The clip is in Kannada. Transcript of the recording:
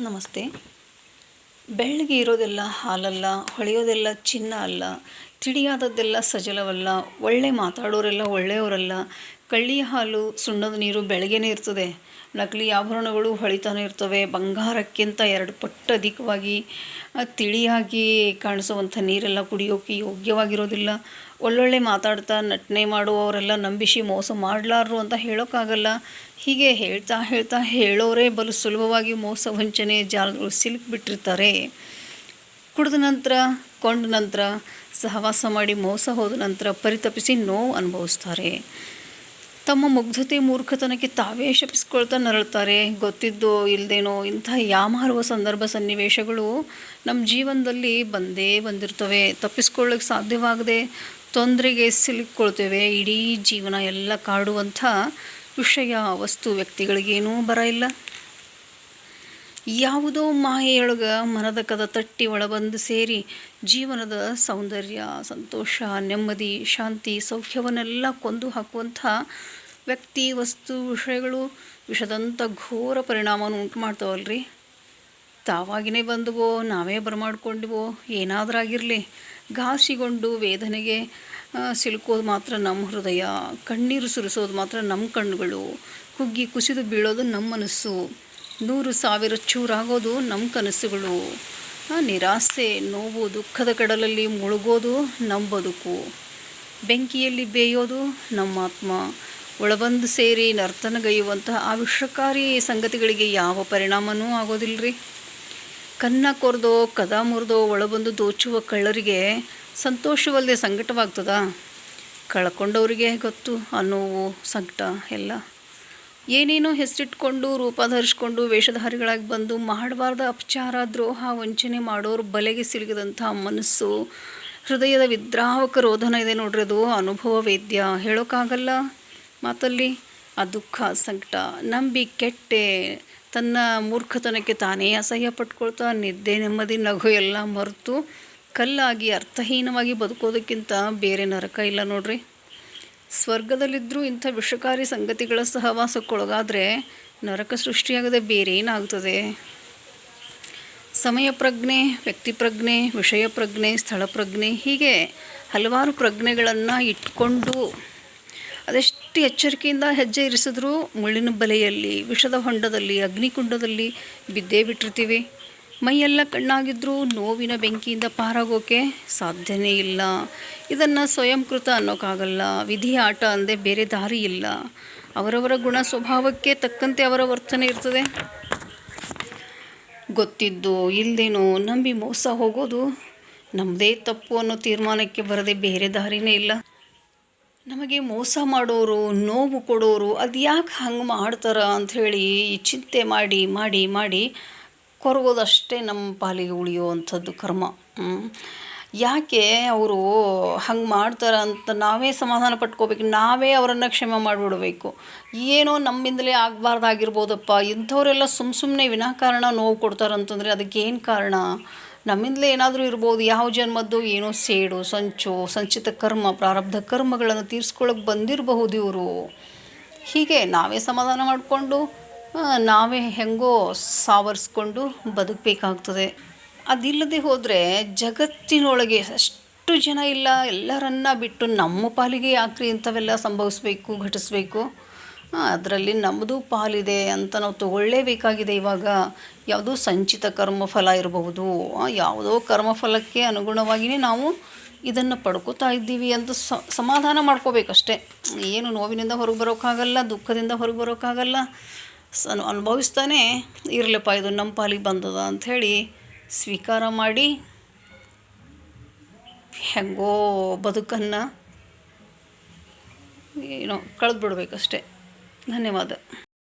ನಮಸ್ತೆ. ಬೆಳ್ಳಗೆ ಇರೋದೆಲ್ಲ ಹಾಲಲ್ಲ ಹೊಳೆಯೋದೆಲ್ಲ ಚಿನ್ನ ಅಲ್ಲ ತಿಳಿಯಾದದ್ದೆಲ್ಲ ಸಜಲವಲ್ಲ, ಒಳ್ಳೆ ಮಾತಾಡೋರೆಲ್ಲ ಒಳ್ಳೆಯವರಲ್ಲ. ಕಳ್ಳಿಯ ಹಾಲು ಸುಣ್ಣದ ನೀರು ಬೆಳಗ್ಗೆನೇ ಇರ್ತದೆ. ನಕಲಿ ಆಭರಣಗಳು ಹೊಳಿತಾನೆ ಇರ್ತವೆ. ಬಂಗಾರಕ್ಕಿಂತ ಎರಡು ಪಟ್ಟು ಅಧಿಕವಾಗಿ ತಿಳಿಯಾಗಿ ಕಾಣಿಸುವಂಥ ನೀರೆಲ್ಲ ಕುಡಿಯೋಕೆ ಯೋಗ್ಯವಾಗಿರೋದಿಲ್ಲ. ಒಳ್ಳೊಳ್ಳೆ ಮಾತಾಡ್ತಾ ನಟನೆ ಮಾಡುವವರೆಲ್ಲ ನಂಬಿಸಿ ಮೋಸ ಮಾಡಲಾರರು ಅಂತ ಹೇಳೋಕ್ಕಾಗಲ್ಲ. ಹೀಗೆ ಹೇಳ್ತಾ ಹೇಳ್ತಾ ಹೇಳೋರೇ ಬಲು ಸುಲಭವಾಗಿ ಮೋಸ ವಂಚನೆ ಜಾಲಗಳು ಸಿಲುಕಿಬಿಟ್ಟಿರ್ತಾರೆ ಕುಡಿದ ನಂತರ ಕೊಂಡ ನಂತರ ಸಹವಾಸ ಮಾಡಿ ಮೋಸ ಹೋದ ನಂತರ ಪರಿತಪಿಸಿ ನೋವು ಅನುಭವಿಸ್ತಾರೆ. ತಮ್ಮ ಮುಗ್ಧತೆ ಮೂರ್ಖತನಕ್ಕೆ ತಾವೇ ಶಪಿಸ್ಕೊಳ್ತಾ ನರಳ್ತಾರೆ. ಗೊತ್ತಿದ್ದೋ ಇಲ್ಲದೇನೋ ಇಂಥ ಯಾಮಾರುವ ಸಂದರ್ಭ ಸನ್ನಿವೇಶಗಳು ನಮ್ಮ ಜೀವನದಲ್ಲಿ ಬಂದೇ ಬಂದಿರ್ತವೆ. ತಪ್ಪಿಸ್ಕೊಳ್ಳೋಕ್ಕೆ ಸಾಧ್ಯವಾಗದೆ ತೊಂದರೆಗೆ ಸಿಲುಕೊಳ್ತೇವೆ ಇಡೀ ಜೀವನ ಎಲ್ಲ ಕಾಡುವಂಥ ವಿಷಯ, ವಸ್ತು ವ್ಯಕ್ತಿಗಳಿಗೇನೂ ಬರ ಇಲ್ಲ ಯಾವುದೋ ಮಾಯೆಯೊಳಗೆ ಮನದ ಕದ ತಟ್ಟಿ ಒಳಬಂದು ಸೇರಿ ಜೀವನದ ಸೌಂದರ್ಯ, ಸಂತೋಷ, ನೆಮ್ಮದಿ, ಶಾಂತಿ, ಸೌಖ್ಯವನ್ನೆಲ್ಲ ಕೊಂದು ಹಾಕುವಂಥ ವ್ಯಕ್ತಿ, ವಸ್ತು, ವಿಷಯಗಳು ವಿಷದಂಥ ಘೋರ ಪರಿಣಾಮವನ್ನು ಉಂಟು ಮಾಡ್ತಾವಲ್ರಿ ತಾವಾಗಿನೇ ಬಂದವೋ, ನಾವೇ ಬರಮಾಡ್ಕೊಂಡಿವೋ ಏನಾದರೂ ಆಗಿರಲಿ ಘಾಸಿಗೊಂಡು ವೇದನೆಗೆ ಸಿಲುಕೋದು ಮಾತ್ರ ನಮ್ಮ ಹೃದಯ, ಕಣ್ಣೀರು ಸುರಿಸೋದು ಮಾತ್ರ ನಮ್ಮ ಕಣ್ಣುಗಳು, ಕುಗ್ಗಿ ಕುಸಿದು ಬೀಳೋದು ನಮ್ಮ ಮನಸ್ಸು. ನೂರು ಸಾವಿರ ಚೂರಾಗೋದು ನಮ್ಮ ಕನಸುಗಳು. ನಿರಾಸೆ, ನೋವು, ದುಃಖದ ಕಡಲಲ್ಲಿ ಮುಳುಗೋದು ನಮ್ಮ ಬದುಕು. ಬೆಂಕಿಯಲ್ಲಿ ಬೇಯೋದು ನಮ್ಮ ಆತ್ಮ. ಒಳಬಂದು ಸೇರಿ ನರ್ತನಗೈಯುವಂತಹ ಆ ವಿಷಕಾರಿ ಸಂಗತಿಗಳಿಗೆ ಯಾವ ಪರಿಣಾಮನೂ ಆಗೋದಿಲ್ಲರಿ ಕನ್ನ ಕೊರೆದೋ, ಕದ ಮುರಿದೋ, ಒಳಬಂದು ದೋಚುವ ಕಳ್ಳರಿಗೆ ಸಂತೋಷವಲ್ಲದೆ ಸಂಕಟವಾಗ್ತದ? ಕಳ್ಕೊಂಡವರಿಗೆ ಗೊತ್ತು, ಆ ನೋವು, ಸಂಕಟ, ಎಲ್ಲ. ಏನೇನೋ ಹೆಸರಿಟ್ಕೊಂಡು, ರೂಪ ಧರಿಸ್ಕೊಂಡು, ವೇಷಧಾರಿಗಳಾಗಿ ಬಂದು ಮಾಡಬಾರ್ದ ಅಪಚಾರ, ದ್ರೋಹ, ವಂಚನೆ ಮಾಡೋರು ಬಲೆಗೆ ಸಿಲುಕಿದಂಥ ಮನಸ್ಸು, ಹೃದಯದ ವಿದ್ರಾವಕ ರೋಧನ ಇದೆ ನೋಡ್ರಿ ಅದು, ಅನುಭವ ವೇದ್ಯ. ಹೇಳೋಕ್ಕಾಗಲ್ಲ ಮಾತಲ್ಲಿ? ಆ ದುಃಖ, ಸಂಕಟ, ನಂಬಿ, ಕೆಟ್ಟೆ, ತನ್ನ ಮೂರ್ಖತನಕ್ಕೆ ತಾನೇ ಅಸಹ್ಯ ಪಟ್ಕೊಳ್ತಾ, ನಿದ್ದೆ, ನೆಮ್ಮದಿ, ನಗು ಎಲ್ಲ ಮರೆತು ಕಲ್ಲಾಗಿ, ಅರ್ಥಹೀನವಾಗಿ ಬದುಕೋದಕ್ಕಿಂತ ಬೇರೆ ನರಕ ಇಲ್ಲ ನೋಡ್ರಿ. ಸ್ವರ್ಗದಲ್ಲಿದ್ದರೂ ಇಂಥ ವಿಷಕಾರಿ ಸಂಗತಿಗಳ ಸಹವಾಸಕ್ಕೊಳಗಾದರೆ ನರಕ ಸೃಷ್ಟಿಯಾಗದೆ ಬೇರೆ ಏನಾಗ್ತದೆ ಸಮಯ ಪ್ರಜ್ಞೆ, ವ್ಯಕ್ತಿ ಪ್ರಜ್ಞೆ, ವಿಷಯ ಪ್ರಜ್ಞೆ, ಸ್ಥಳ ಪ್ರಜ್ಞೆ ಹೀಗೆ ಹಲವಾರು ಪ್ರಜ್ಞೆಗಳನ್ನು ಇಟ್ಕೊಂಡು ಅದೆಷ್ಟು ಎಚ್ಚರಿಕೆಯಿಂದ ಹೆಜ್ಜೆ ಇರಿಸಿದ್ರೂ ಮುಳ್ಳಿನ ಬಲೆಯಲ್ಲಿ, ವಿಷದ ಹೊಂಡದಲ್ಲಿ, ಅಗ್ನಿಕುಂಡದಲ್ಲಿ ಬಿದ್ದೇ ಬಿಟ್ಟಿರ್ತೀವಿ. ಮೈಯೆಲ್ಲ ಕಣ್ಣಾಗಿದ್ದರೂ ನೋವಿನ ಬೆಂಕಿಯಿಂದ ಪಾರಾಗೋಕೆ ಸಾಧ್ಯನೇ ಇಲ್ಲ. ಇದನ್ನು ಸ್ವಯಂಕೃತ ಅನ್ನೋಕ್ಕಾಗಲ್ಲ ವಿಧಿ ಆಟ ಅಂದೇ ಬೇರೆ ದಾರಿ ಇಲ್ಲ. ಅವರವರ ಗುಣ ಸ್ವಭಾವಕ್ಕೆ ತಕ್ಕಂತೆ ಅವರ ವರ್ತನೆ ಇರ್ತದೆ. ಗೊತ್ತಿದ್ದು ಇಲ್ಲದೇನೋ ನಂಬಿ ಮೋಸ ಹೋಗೋದು ನಮ್ಮದೇ ತಪ್ಪು ಅನ್ನೋ ತೀರ್ಮಾನಕ್ಕೆ ಬರದೆ ಬೇರೆ ದಾರಿನೇ ಇಲ್ಲ. ನಮಗೆ ಮೋಸ ಮಾಡೋರು, ನೋವು ಕೊಡೋರು ಅದು ಯಾಕೆ ಹಂಗೆ ಮಾಡ್ತಾರ ಅಂಥೇಳಿ ಚಿಂತೆ ಮಾಡಿ ಮಾಡಿ ಮಾಡಿ ಕೊರಗೋದಷ್ಟೇ ನಮ್ಮ ಪಾಲಿಗೆ ಉಳಿಯುವಂಥದ್ದು ಕರ್ಮ. ಯಾಕೆ ಅವರು ಹಂಗೆ ಮಾಡ್ತಾರೆ ಅಂತ ನಾವೇ ಸಮಾಧಾನ ಪಟ್ಕೋಬೇಕು, ನಾವೇ ಅವರನ್ನು ಕ್ಷಮೆ ಮಾಡಿಬಿಡಬೇಕು. ಏನೋ ನಮ್ಮಿಂದಲೇ ಆಗಬಾರ್ದಾಗಿರ್ಬೋದಪ್ಪ, ಇಂಥವರೆಲ್ಲ ಸುಮ್ಮ ಸುಮ್ಮನೆ ವಿನಾಕಾರಣ ನೋವು ಕೊಡ್ತಾರಂತಂದರೆ ಅದಕ್ಕೆ ಏನು ಕಾರಣ? ನಮ್ಮಿಂದಲೇ ಏನಾದರೂ ಇರ್ಬೋದು, ಯಾವ ಜನ್ಮದ್ದು ಏನೋ ಸೇಡು, ಸಂಚು, ಸಂಚಿತ ಕರ್ಮ, ಪ್ರಾರಬ್ಧ ಕರ್ಮಗಳನ್ನು ತೀರಿಸ್ಕೊಳಕ್ಕೆ ಬಂದಿರಬಹುದು ಇವರು. ಹೀಗೆ ನಾವೇ ಸಮಾಧಾನ ಮಾಡಿಕೊಂಡು ನಾವೇ ಹೆಂಗೋ ಸಾವರಿಸ್ಕೊಂಡು ಬದುಕಬೇಕಾಗ್ತದೆ. ಅದಿಲ್ಲದೆ ಹೋದರೆ ಜಗತ್ತಿನೊಳಗೆ ಅಷ್ಟು ಜನ ಇಲ್ಲ, ಎಲ್ಲರನ್ನ ಬಿಟ್ಟು ನಮ್ಮ ಪಾಲಿಗೆ ಯಾಕ್ರಿ ಇಂಥವೆಲ್ಲ ಸಂಭವಿಸಬೇಕು, ಘಟಿಸ್ಬೇಕು? ಅದರಲ್ಲಿ ನಮ್ಮದು ಪಾಲಿದೆ ಅಂತ ನಾವು ತಗೊಳ್ಳೇಬೇಕಾಗಿದೆ ಇವಾಗ. ಯಾವುದೋ ಸಂಚಿತ ಕರ್ಮಫಲ ಇರಬಹುದು ಯಾವುದೋ ಕರ್ಮಫಲಕ್ಕೆ ಅನುಗುಣವಾಗಿಯೇ ನಾವು ಇದನ್ನು ಪಡ್ಕೋತಾ ಇದ್ದೀವಿ ಅಂತ ಸಮಾಧಾನ ಮಾಡ್ಕೋಬೇಕಷ್ಟೇ. ಏನು ನೋವಿನಿಂದ ಹೊರಗೆ ಬರೋಕ್ಕಾಗಲ್ಲ, ದುಃಖದಿಂದ ಹೊರಗೆ ಬರೋಕ್ಕಾಗಲ್ಲ. ಸ ಅನುಭವಿಸ್ತಾನೆ, ಇರಲಪ್ಪ, ಇದು ನಮ್ಮ ಪಾಲಿಗೆ ಬಂದದ ಅಂಥೇಳಿ ಸ್ವೀಕಾರ ಮಾಡಿ ಹೆಂಗೋ ಬದುಕನ್ನು ಏನೋ ಕಳೆದು ಬಿಡಬೇಕಷ್ಟೆ ಧನ್ಯವಾದ.